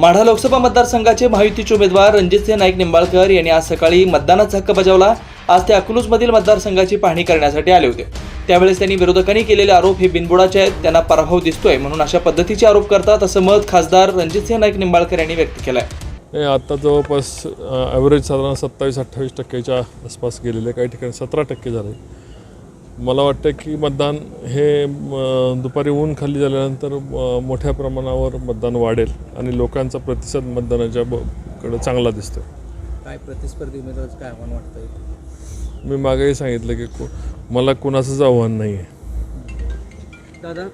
माढा लोकसभा मतदारसंघाचे महायुतीचे उमेदवार रणजितसिंह नाईक निंबाळकर यांनी आज सकाळी मतदानाचा हक्क बजावला. आज ते अकलूजमधील मतदारसंघाची पाहणी करण्यासाठी आले होते. त्यावेळेस त्यांनी विरोधकांनी केलेले आरोप हे बिनबुडाचे आहेत. त्यांना पराभव दिसतोय म्हणून अशा पद्धतीचे आरोप करतात असं मत खासदार रणजितसिंह नाईक निंबाळकर यांनी व्यक्त केलं आहे आता आत्ता जवळपास ॲव्हरेज साधारण सत्तावीस अठ्ठावीस टक्क्याच्या आसपास गेलेले. काही ठिकाणी सतरा टक्के झाले. मला वाटतं की मतदान हे दुपारी ऊन खाली झाल्यानंतर मोठ्या प्रमाणावर मतदान वाढेल आणि लोकांचा प्रतिसाद मतदानाच्या कडे चांगला दिसतो काय प्रतिस्पर्धी उमेदवाराचं काय आव्हान वाटतंय? मी मागेही सांगितलं की को मला कुणाचंच आव्हान नाही आहे दादा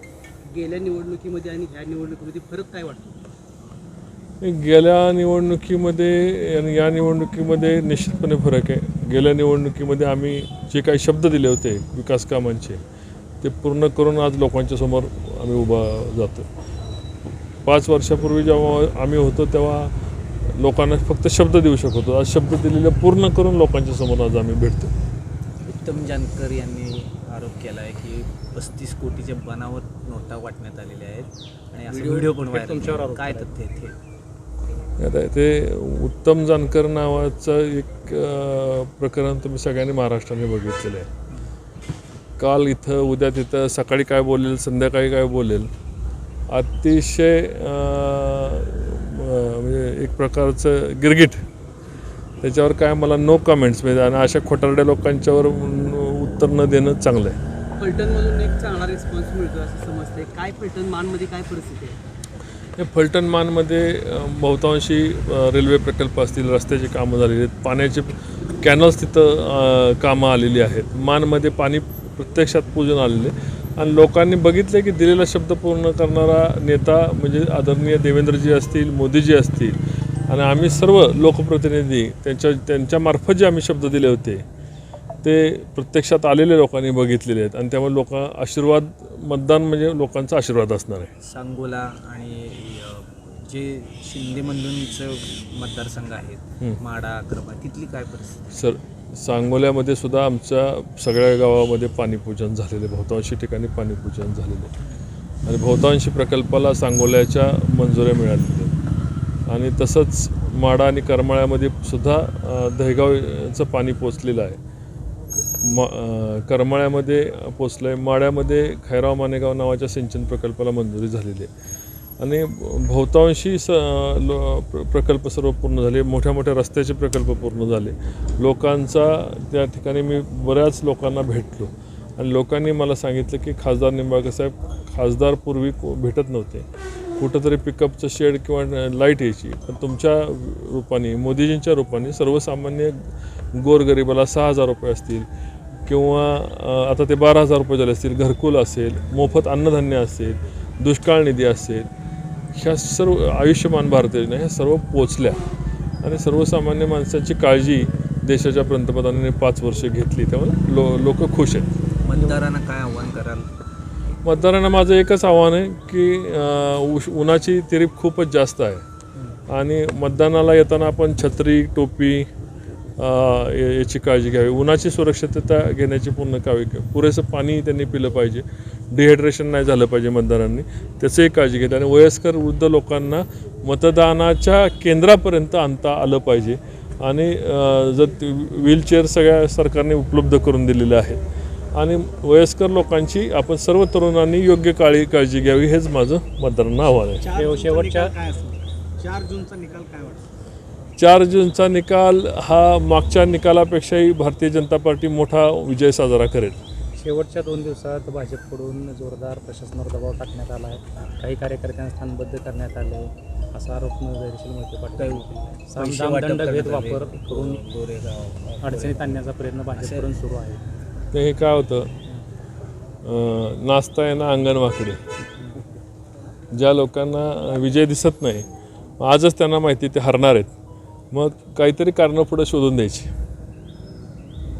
गेल्या निवडणुकीमध्ये आणि ह्या निवडणुकीमध्ये फरक काय वाटतो? गेल्या निवडणुकीमध्ये आणि या निवडणुकीमध्ये निश्चितपणे फरक आहे. गेल्या निवडणुकीमध्ये आम्ही जे काही शब्द दिले होते विकास कामांचे ते पूर्ण करून आज लोकांच्या समोर आम्ही उभा जातो. पाच वर्षापूर्वी जेव्हा आम्ही होतो तेव्हा लोकांना फक्त शब्द देऊ शकत होतो. आज शब्द दिलेले पूर्ण करून लोकांच्या समोर आज आम्ही भेटतो. उत्तम जानकर यांनी आरोप केला आहे की पस्तीस कोटीच्या बनावट नोटा वाटण्यात आलेल्या आहेत आणि असं व्हिडिओ पण व्हायरल काय तथ्य आता ते उत्तम जानकर नावाचं एक प्रकरण तुम्ही सगळ्यांनी महाराष्ट्राने बघितलेलं आहे. काल इथं उद्या तिथं सकाळी काय बोलेल संध्याकाळी काय बोलेल अतिशय म्हणजे एक प्रकारचं गिरगिट. त्याच्यावर काय मला नो कमेंट्स म्हणजे आणि अशा खोटारड्या लोकांच्यावर उत्तर न देणं चांगलं आहे. फलटणमधून एक चांगला रिस्पॉन्स मिळतो असं समजते काय फलटण मानमध्ये काय परिस्थिती आहे? हे फलटण मानमध्ये बहुतांशी रेल्वे प्रकल्प असतील रस्त्याची कामं झालेली आहेत पाण्याचे कॅनल्स तिथं कामं आलेली आहेत. मानमध्ये पाणी प्रत्यक्षात पूजन आलेले आणि लोकांनी बघितले की दिलेला शब्द पूर्ण करणारा नेता म्हणजे आदरणीय देवेंद्रजी असतील मोदीजी असतील. आणि आम्ही सर्व लोकप्रतिनिधी त्यांच्या त्यांच्यामार्फत जे आम्ही शब्द दिले होते ते प्रत्यक्षात आलेले लोकांनी बघितलेले आहेत. आणि त्यामुळे लोक आशीर्वाद मतदान म्हणजे लोकांचा आशीर्वाद असणार आहे. सांगोला आणि जे शिंदे मंडळींचं मतदारसंघ आहेत माडा क्रमांक तिथली काय परिस्थिती? सर सांगोल्यामध्ये सुद्धा आमच्या सगळ्या गावामध्ये पाणीपूजन झालेले बहुतांशी ठिकाणी पाणीपूजन झालेले. आणि बहुतांशी प्रकल्पाला सांगोल्याच्या मंजुऱ्या मिळालेल्या. आणि तसंच माडा आणि करमाळ्यामध्ये सुद्धा दहेगावचं पाणी पोचलेलं आहे. म करमाळ्यामध्ये पोचलं आहे माड्यामध्ये खैराव मानेगाव नावाच्या सिंचन प्रकल्पाला मंजुरी झालेली आहे. आणि बहुतांशी स लो प्र- प्रकल्प सर्व पूर्ण झाले. मोठ्या मोठ्या रस्त्याचे प्रकल्प पूर्ण झाले. लोकांचा त्या ठिकाणी मी बऱ्याच लोकांना भेटलो. आणि लोकांनी मला सांगितलं की खासदार निंबाळकर साहेब खासदारपूर्वी को- भेटत नव्हते. कुठंतरी पिकअपचं शेड किंवा लाइट यायची. पण तुमच्या रूपाने मोदीजींच्या रूपाने सर्वसामान्य गोरगरिबाला सहा हजार रुपये असतील किंवा आता ते बारा हजार रुपये झाले असतील घरकुल असेल मोफत अन्नधान्य असेल दुष्काळ निधी असेल ह्या सर्व आयुष्यमान भारत योजना ह्या सर्व पोचल्या. आणि सर्वसामान्य माणसाची काळजी देशाच्या पंतप्रधानांनी पाच वर्ष घेतली. त्यामुळे लो लोक खुश आहेत. मतदारांना काय आव्हान कराल? मतदारांना माझं एकच आव्हान आहे की उश उन्हाची तिरीप खूपच जास्त आहे. आणि मतदानाला येताना आपण छत्री टोपी याची काळजी घ्यावी. उन्हाची सुरक्षितता घेण्याची पूर्ण काळी पुरेसं पाणी त्यांनी पिलं पाहिजे. डिहायड्रेशन नाही झालं पाहिजे मतदारांनी. त्याचंही काळजी घेते आणि वयस्कर वृद्ध लोकांना मतदानाच्या केंद्रापर्यंत आणता आलं पाहिजे. आणि जर व्हीलचेअर सगळ्या सरकारने उपलब्ध करून दिलेल्या आहेत. आणि वयस्कर लोकांची आपण सर्व तरुणांनी योग्य काळी काळजी घ्यावी. हेच माझं मतदारांना आव्हान आहे. शेवटच्या चार जूनचा निकाल काय वाटतं? चार जूनचा निकाल हा मागच्या निकालापेक्षाही भारतीय जनता पार्टी मोठा विजय साजरा करेल. शेवटच्या दोन दिवसात भाजपकडून जोरदार प्रशासनावर दबाव टाकण्यात आला आहे. काही कार्यकर्त्यांना स्थानबद्ध करण्यात आले. असा आरोप मोहिते पाटील दामदंड भेद. वापर करून अडचणीत आणण्याचा प्रयत्न भाजपकडून सुरू आहे. तर हे काय होतं? नाचता येणं अंगण वाकडे ज्या लोकांना विजय दिसत नाही आजच त्यांना माहिती ते हरणार आहेत. मग काहीतरी कारणं पुढं शोधून द्यायची.